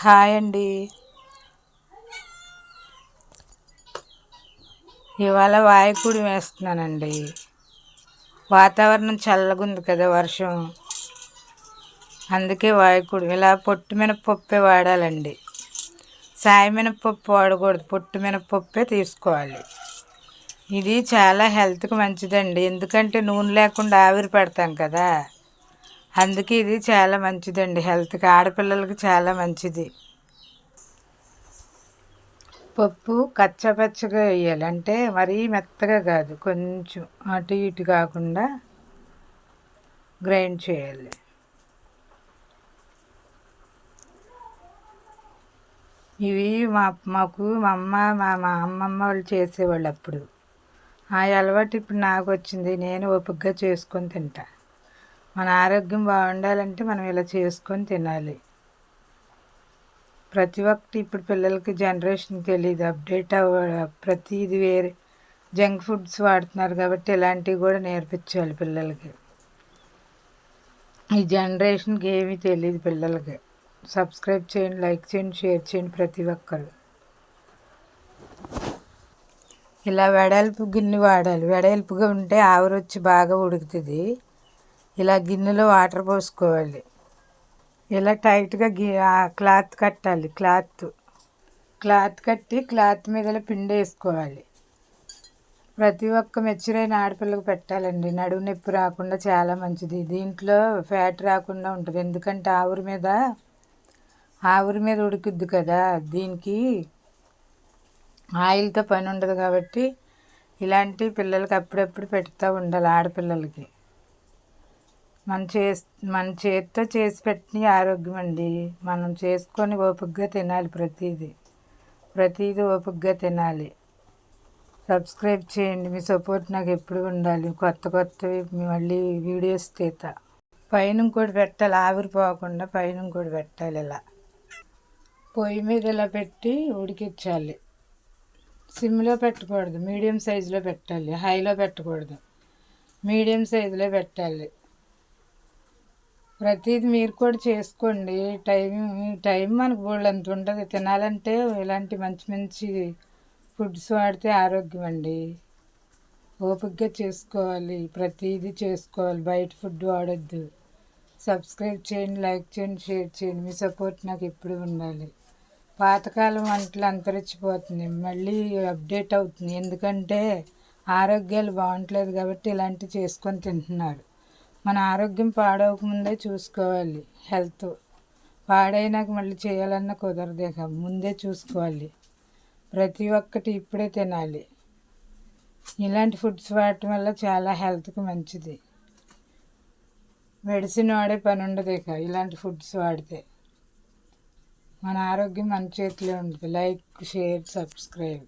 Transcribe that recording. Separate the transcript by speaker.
Speaker 1: Hi అండి. ఇవాళ వాయకుడి వేస్తున్నానండి. వాతావరణం చల్లగా ఉంది కదా వర్షం. అందుకే వాయకుడి ఇలా పొట్టు మినపప్పే వాడాలండి. సాయి మినపప్పు వాడకూడదు పొట్టు మినపప్పే తీసుకోవాలి. ఇది చాలా హెల్త్కి మంచిదండి. ఎందుకంటే నూనె లేకుండా ఆవిరి పెడతాం కదా. అందుకే ఇది చాలా మంచిదండి. హెల్త్కి ఆడపిల్లలకి చాలా మంచిది. పప్పు కచ్చపచ్చగా వేయాలి. అంటే మరీ మెత్తగా కాదు. కొంచెం అటు ఇటు కాకుండా గ్రైండ్ చేయాలి. ఇవి మా మాకు మా అమ్మ మా మా అమ్మమ్మ వాళ్ళు చేసేవాళ్ళు అప్పుడు. ఆ అలవాటు ఇప్పుడు నాకు వచ్చింది. నేను ఓపికగా చేసుకొని తింటాను మన ఆరోగ్యం బాగుండాలంటే మనం ఇలా చేసుకొని తినాలి. ప్రతి ఒక్కటి ఇప్పుడు పిల్లలకి జనరేషన్ తెలియదు అప్డేట్ అవ్వ ప్రతిది వేరే. జంక్ ఫుడ్స్ వాడుతున్నారు కాబట్టి ఇలాంటివి కూడా నేర్పించాలి పిల్లలకి. ఈ జనరేషన్కి ఏమీ తెలియదు పిల్లలకి. సబ్స్క్రైబ్ చేయండి లైక్ చేయండి షేర్ చేయండి ప్రతి ఒక్కరు. ఇలా వెడల్పు గిన్నె వాడాలి. వెడల్పుగా ఉంటే ఆవిరొచ్చి బాగా ఉడుకుతుంది. ఇలా గిన్నెలో వాటర్ పోసుకోవాలి. ఇలా టైట్గా గి క్లాత్ కట్టాలి. క్లాత్. క్లాత్ కట్టి క్లాత్ మీద పిండి వేసుకోవాలి. ప్రతి ఒక్క మెచ్చురైన ఆడపిల్లకి పెట్టాలండి. నడువు నొప్పి రాకుండా చాలా మంచిది. దీంట్లో ఫ్యాట్ రాకుండా ఉంటుంది. ఎందుకంటే ఆవురి మీద ఆవురి మీద ఉడుకుద్ది కదా. దీనికి ఆయిల్తో పని ఉండదు కాబట్టి ఇలాంటి పిల్లలకి అప్పుడప్పుడు పెడుతూ ఉండాలి ఆడపిల్లలకి. మన చే మన చేతితో చేసి పెట్టిన ఆరోగ్యం అండి. మనం చేసుకొని ఓపికగా తినాలి ప్రతిదీ. ప్రతిదీ ఓపికగా తినాలి. సబ్స్క్రైబ్ చేయండి. మీ సపోర్ట్ నాకు ఎప్పుడు ఉండాలి. కొత్త కొత్తవి మళ్ళీ వీడియోస్ తీత. పైన ఇంకోటి పెట్టాలి. ఆవిరిపోకుండా పైన ఇంకోటి పెట్టాలి ఇలా. పొయ్యి మీద ఇలా పెట్టి ఉడికించాలి. సిమ్లో పెట్టకూడదు. మీడియం సైజులో పెట్టాలి. హైలో పెట్టకూడదు. మీడియం సైజులో పెట్టాలి. ప్రతిది మీరు కూడా చేసుకోండి. టైం టైం మనకు బోళ్ళంత ఉంటుంది. తినాలంటే ఇలాంటి మంచి మంచి ఫుడ్స్ వాడితే ఆరోగ్యం అండి. ఓపికగా చేసుకోవాలి. ప్రతిదీ చేసుకోవాలి. బయట ఫుడ్ వాడద్దు. సబ్స్క్రైబ్ చేయండి లైక్ చేయండి షేర్ చేయండి. మీ సపోర్ట్ నాకు ఎప్పుడు ఉండాలి. పాతకాలం వంటలు అంతరించిపోతుంది మళ్ళీ అప్డేట్ అవుతుంది. ఎందుకంటే ఆరోగ్యాలు బాగుంటలేదు కాబట్టి ఇలాంటివి చేసుకొని తింటున్నారు. మన ఆరోగ్యం పాడవకముందే చూసుకోవాలి. హెల్త్ పాడైనాక మళ్ళీ చేయాలన్న కుదరదే ముందే చూసుకోవాలి. ప్రతి ఒక్కటి ఇప్పుడే తినాలి. ఇలాంటి ఫుడ్స్ వాడటం వల్ల చాలా హెల్త్కి మంచిది. మెడిసిన్ వాడే పని ఉండదు ఇక ఇలాంటి ఫుడ్స్ వాడితే. మన ఆరోగ్యం మన చేతిలో ఉంటుంది. Like share subscribe.